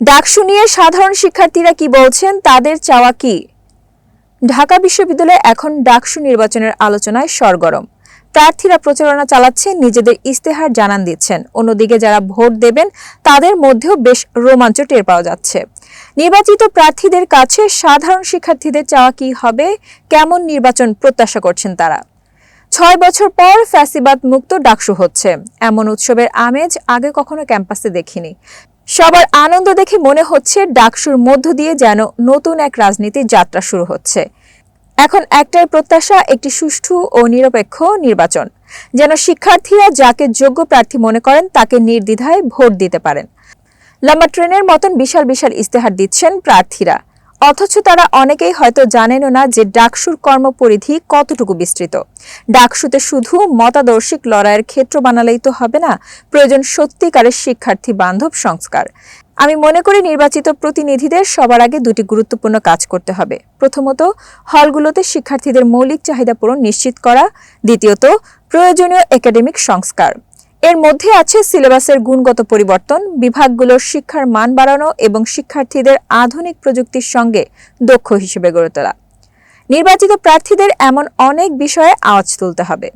ডাকসু নিয়ে সাধারণ শিক্ষার্থীরা কি বলছেন, তাদের চাওয়া কি? ঢাকা বিশ্ববিদ্যালয়ে এখন ডাকসু নির্বাচনের আলোচনায় সরগরম। প্রার্থীরা প্রচারণা চালাচ্ছেন নিজেদের ইস্তেহার জানান দিচ্ছেন। অন্যদিকে যারা ভোট দেবেন, তাদের মধ্যেও বেশ রোমাঞ্চ টের পাওয়া যাচ্ছে। নির্বাচিত প্রার্থীদের কাছে সাধারণ শিক্ষার্থীদের চাওয়া কি হবে? কেমন নির্বাচন প্রত্যাশা করছেন তারা? ছয় বছর পর ফ্যাসিবাদ মুক্ত ডাকসু হচ্ছে। এমন উৎসবের আমেজ আগে কখনো ক্যাম্পাসে দেখিনি। সবার আনন্দ দেখে মনে হচ্ছে ডাকসুর মধ্য দিয়ে যেন নতুন এক রাজনীতির যাত্রা শুরু হচ্ছে। এখন একটাই প্রত্যাশা, একটি সুষ্ঠু ও নিরপেক্ষ নির্বাচন। যেন শিক্ষার্থীরা যাকে যোগ্য প্রার্থী মনে করেন, তাকে নির্দ্বিধায় ভোট দিতে পারেন। লম্বা ট্রেনের মতন বিশাল বিশাল ইস্তেহার দিচ্ছেন প্রার্থীরা। অথচ তারা অনেকেই হয়তো জানেনও না যে ডাকসুর কর্মপরিধি কতটুকু বিস্তৃত। ডাকসুতে শুধু মতাদর্শিক লড়াইয়ের ক্ষেত্র বানালেই তো হবে না, প্রয়োজন সত্যিকারের শিক্ষার্থী বান্ধব সংস্কার। আমি মনে করি নির্বাচিত প্রতিনিধিদের সবার আগে দুটি গুরুত্বপূর্ণ কাজ করতে হবে। প্রথমত, হলগুলোতে শিক্ষার্থীদের মৌলিক চাহিদা পূরণ নিশ্চিত করা। দ্বিতীয়ত, প্রয়োজনীয় একাডেমিক সংস্কার। এর মধ্যে আছে সিলেবাসের গুণগত পরিবর্তন, বিভাগগুলোর শিক্ষার মান বাড়ানো এবং শিক্ষার্থীদের আধুনিক প্রযুক্তির সঙ্গে দক্ষ হিসেবে গড়ে তোলা। নির্বাচিত প্রার্থীদের এমন অনেক বিষয়ে আওয়াজ তুলতে হবে।